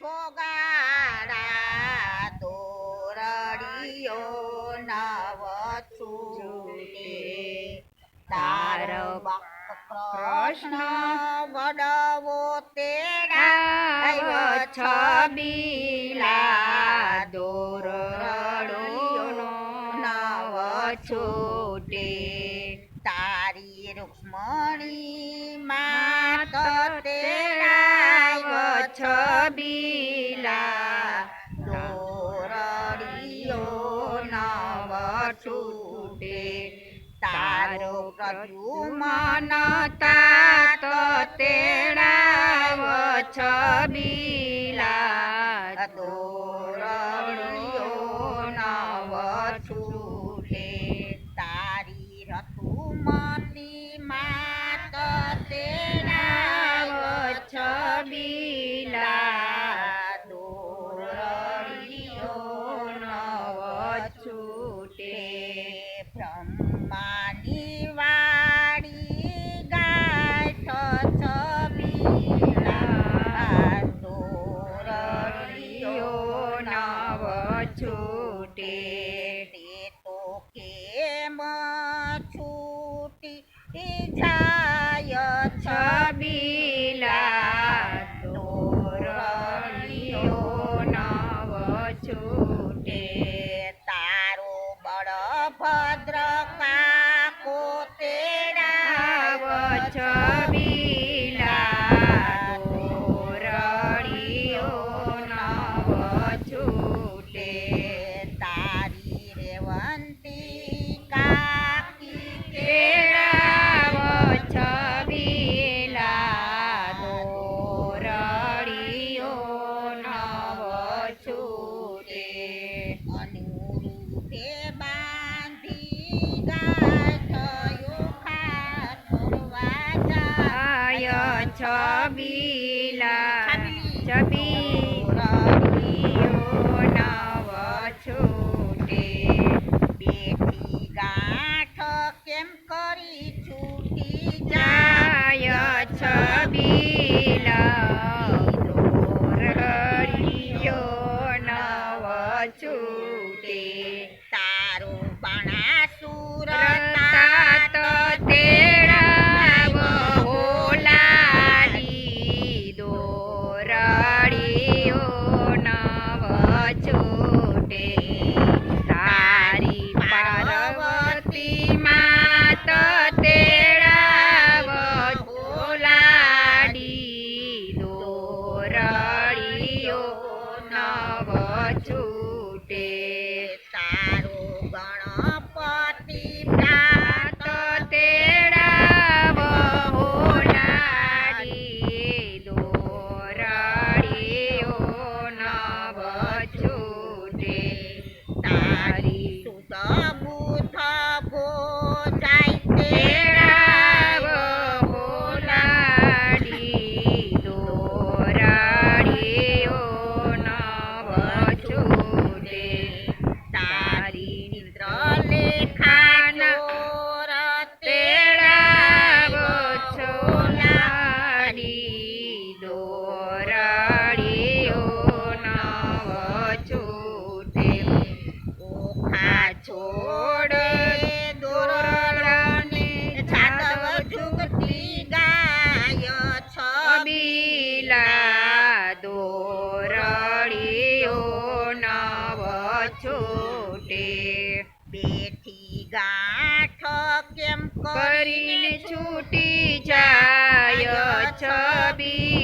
છોગાડા દોરડીઓ નવ છૂટે. તાર કૃષ્ણ વડવો તેરા છબીલા દોરડોનો નવ છૂટે. તારી રૂક્ષ્મણી માત તેરા તેડાવ છબીલા દોરડીઓ નવ છૂટે તારો પ્રદ્યુમન તાત તેડાવ છબીલા દોરડીઓ તે તો કેમ છૂટી? જાય છબીલા છબીલા છબી. નવ છૂટે. બેટી ગાંઠ કેમ કરી છૂટી જાય? છબીલા. નવ છૂટે. ഒരാ છૂટે બેથી ગાંઠ કેમ કરીને છૂટી જાય છબી?